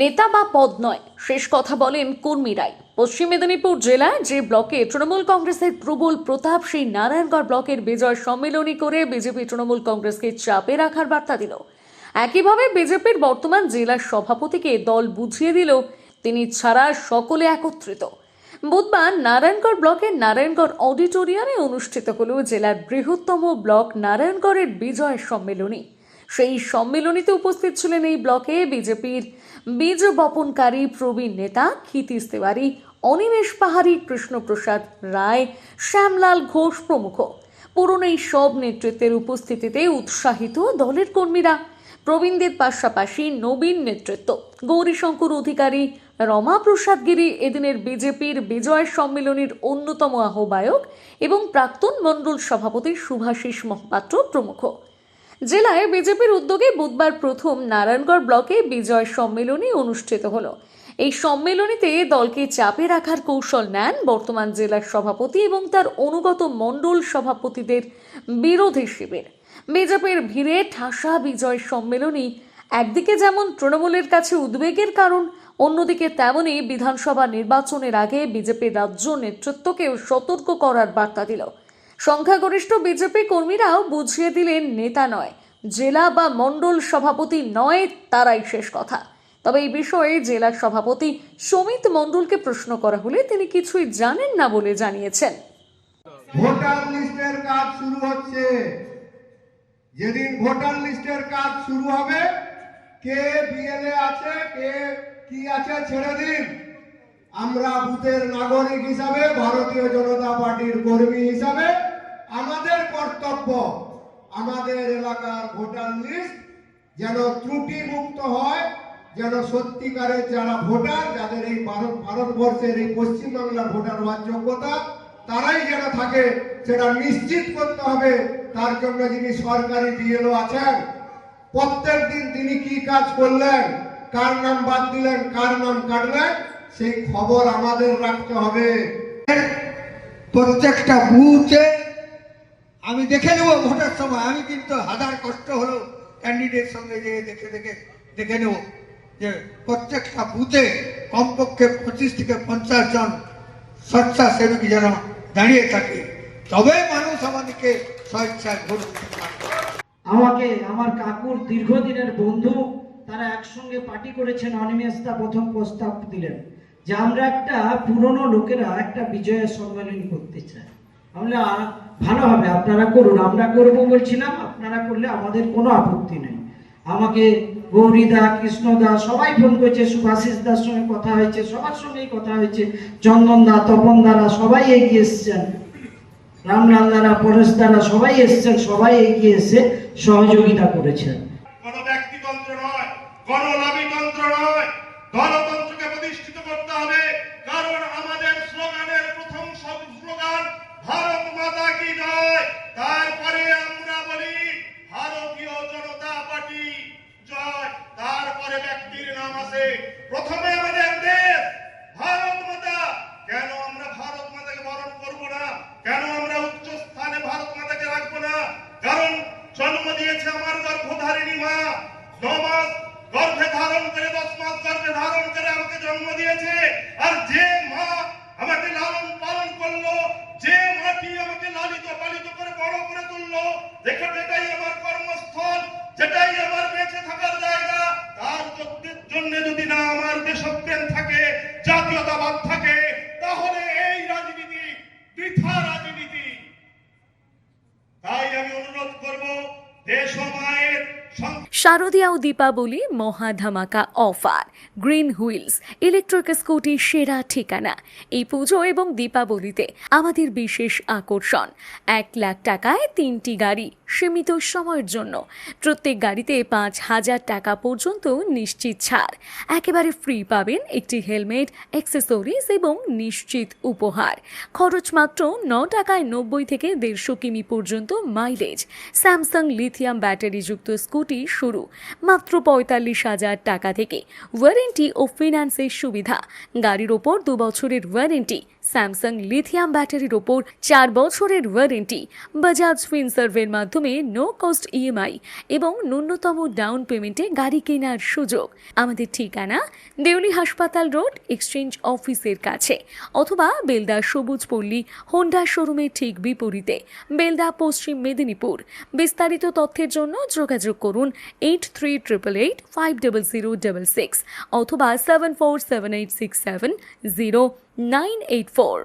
নেতা বা পদ নয়, শেষ কথা বলেন কর্মীরাই। পশ্চিম মেদিনীপুর জেলায় যে ব্লকে তৃণমূল কংগ্রেসের প্রবল প্রতাপ, সেই নারায়ণগড় ব্লকের বিজয় সম্মেলনী করে বিজেপি তৃণমূল কংগ্রেসকে চাপে রাখার বার্তা দিল। একইভাবে বিজেপির বর্তমান জেলার সভাপতিকে দল বুঝিয়ে দিল, তিনি ছাড়া সকলে একত্রিত। বুধবার নারায়ণগড় ব্লকের নারায়ণগড় অডিটোরিয়ামে অনুষ্ঠিত হল জেলার বৃহত্তম ব্লক নারায়ণগড়ের বিজয় সম্মেলনী। সেই সম্মেলনীতে উপস্থিত ছিলেন এই ব্লকে বিজেপির বীজ বপনকারী প্রবীণ নেতা ক্ষিতিশ তিওয়ারি, অনিমেষ পাহাড়ি কৃষ্ণপ্রসাদ রায়, শ্যামলাল ঘোষ প্রমুখ। পুরনো এই সব নেতৃত্বের উপস্থিতিতে উৎসাহিত দলের কর্মীরা, প্রবীণদের পাশাপাশি নবীন নেতৃত্ব। গৌরীশঙ্কর অধিকারী রমা প্রসাদ গিরি এদিনের বিজেপির বিজয় সম্মেলনের অন্যতম আহ্বায়ক এবং প্রাক্তন মণ্ডল সভাপতি শুভাশিস মহাপাত্র প্রমুখ। জেলায় বিজেপির উদ্যোগে বুধবার প্রথম নারায়ণগড় ব্লকে বিজয় সম্মেলনী অনুষ্ঠিত হলো। এই সম্মেলনীতে দলকে চাপে রাখার কৌশল নেন বর্তমান জেলার সভাপতি এবং তার অনুগত মণ্ডল সভাপতিদের বিরোধী শিবির। বিজেপির ভিড়ে ঠাসা বিজয় সম্মেলনী, একদিকে যেমন তৃণমূলের কাছে উদ্বেগের কারণ, অন্যদিকে তেমনই বিধানসভা নির্বাচনের আগে বিজেপির রাজ্য নেতৃত্বকেও সতর্ক করার বার্তা দিল। সংখ্যাগরিষ্ঠ বিজেপি কর্মীরাও বুঝিয়ে দিলেন নেতা নয়। জেলা বা মণ্ডল সভাপতি নয় তারাই শেষ কথা। তবে এই বিষয়ে জেলা সভাপতি সমিত মণ্ডলকে প্রশ্ন করা হলে তিনি কিছুই জানেন না বলে জানিয়েছেন। ভোটার লিস্টের কাজ শুরু হচ্ছে। যেদিন ভোটার লিস্টের কাজ শুরু হবে, কে বিএলএ আছে, কে কি আছে ছেড়ে দিন। আমরা বুথের নাগরিক হিসাবে, ভারতীয় জনতা পার্টির কর্মী হিসাবে আমাদের কর্তব্য, আমাদের এলাকার ভোটার লিস্ট যেন ত্রুটি মুক্ত হয়, যেন সত্যিকারের যারা ভোটার, যাদের এই ভারত ভারতবর্ষের এই পশ্চিমবাংলার ভোটার হওয়ার যোগ্যতা, তারাই যেন থাকে, সেটা নিশ্চিত করতে হবে। তার জন্য যিনি সরকারি বিএলও আছেন, প্রত্যেক দিন তিনি কি কাজ করলেন, কার নাম বাদ দিলেন, কার নাম কাটলেন, সেই খবর আমাদের রাখতে হবে। প্রত্যেকটা বুথে আমি দেখে নেব ভোটের সময় আমি কিন্তু হাজার কষ্ট হলো ক্যান্ডিডেট সঙ্গে যে দেখে দেখে দেখে নেব যে প্রত্যেকটা বুথে কমপক্ষে পঁচিশ থেকে পঞ্চাশ জন স্বেচ্ছাসেবী যেন দাঁড়িয়ে থাকে। তবে মানুষ আমাদেরকে স্বেচ্ছায় ভোট আমাকে, আমার কাকুর দীর্ঘদিনের বন্ধু, তারা একসঙ্গে পার্টি করেছেন অনিমেষ দা প্রথম প্রস্তাব দিলেন যে আমরা একটা পুরনো লোকেরা একটা বিজয়ের সম্মেলন করতে চাই। আমরা ভালো হবে, আপনারা করুন, আমরা করব বলছিলাম আপনারা করলে আমাদের কোনো আপত্তি নেই। আমাকে গৌরীদা, কৃষ্ণদা সবাই ফোন করেছে, সুভাষিস দার সঙ্গে কথা হয়েছে, সবার সঙ্গেই কথা হয়েছে, চন্দন দা, তপন দারা সবাই এগিয়ে এসছেন। রামলাল দ্বারা পরেশ দ্বারা সবাই এসছেন, সবাই এগিয়ে এসে সহযোগিতা করেছেন। কোন ব্যক্তিতন্ত্র নয় নয়, গণতন্ত্রকে প্রতিষ্ঠিত করতে হবে কারণ আমাদের স্লোগানের প্রথম সব স্লোগান ভারত মাতা কি জয় তারপরে আমরা বলি ভারতীয় জনতা পার্টি জয় তারপরে ব্যক্তির নাম আছে প্রথমে আমাদের দেশ ভারত মাতা। কেন আমরা ভারত মাতাকে বরণ করব না? কেন আমরা উচ্চ স্থানে ভারত মাতাকে রাখব না? কারণ জন্ম দিয়েছে আমার গর্ভধারিণী মা। ন মাস গর্ভে ধারণ করে, দশ মাস গর্ভে ধারণ করে আমাকে জন্ম দিয়েছে। আর যে মা আমাকে লালন পালন করল যে মাটি আমাকে লালিত পালিত করে বড় করে তুললো দেখে যেটাই আমার কর্মস্থল যেটাই আমার বেঁচে থাকার জায়গা তার জন্য যদি না আমার দেশপ্রেম থাকে জাতীয়তাবাদ থাকে তাহলে এই রাজনীতি বৃথা রাজনীতি তাই আমি অনুরোধ করব দেশ ও মায়ের সং- শারদীয়া ও দীপাবলি মহা ধামাকা offer. Green wheels electric scooty সেরা ঠিকানা। এই পুজো এবং দীপাবলিতে আমাদের বিশেষ আকর্ষণ। এক লাখ টাকায় তিনটি গাড়ি সীমিত সময়ের জন্য। প্রত্যেক গাড়িতে পাঁচ হাজার টাকা পর্যন্ত নিশ্চিত ছাড়। একেবারে ফ্রি পাবেন একটি হেলমেট অ্যাক্সেসরিজ এবং নিশ্চিত উপহার। খরচ মাত্র ন টাকায় নব্বই থেকে দেড়শো কিমি পর্যন্ত মাইলেজ স্যামসাং লিথিয়াম ব্যাটারিযুক্ত স্কুটি শুরু শুরু। মাত্র পঁয়তাল্লিশ হাজার টাকা থেকে ওয়ারেন্টি ও ফিনান্সের সুবিধা। গাড়ির ওপর দু বছরের ওয়ারেন্টি, স্যামসাং লিথিয়াম ব্যাটারির ওপর চার বছরের ওয়ারেন্টি, বাজাজ ফিনসার্ভের মাধ্যমে নো কস্ট ইএমআই এবং ন্যূনতম ডাউন পেমেন্টে গাড়ি কেনার সুযোগ। আমাদের ঠিকানা দেউলি হাসপাতাল রোড, এক্সচেঞ্জ অফিসের কাছে অথবা বেলদা সবুজ পল্লী, হোন্ডা শোরুমের ঠিক বিপরীতে। বেলদা পশ্চিম মেদিনীপুর। বিস্তারিত তথ্যের জন্য যোগাযোগ করুন eight three triple eight five double zero double six অথবা seven four seven eight six seven zero nine eight four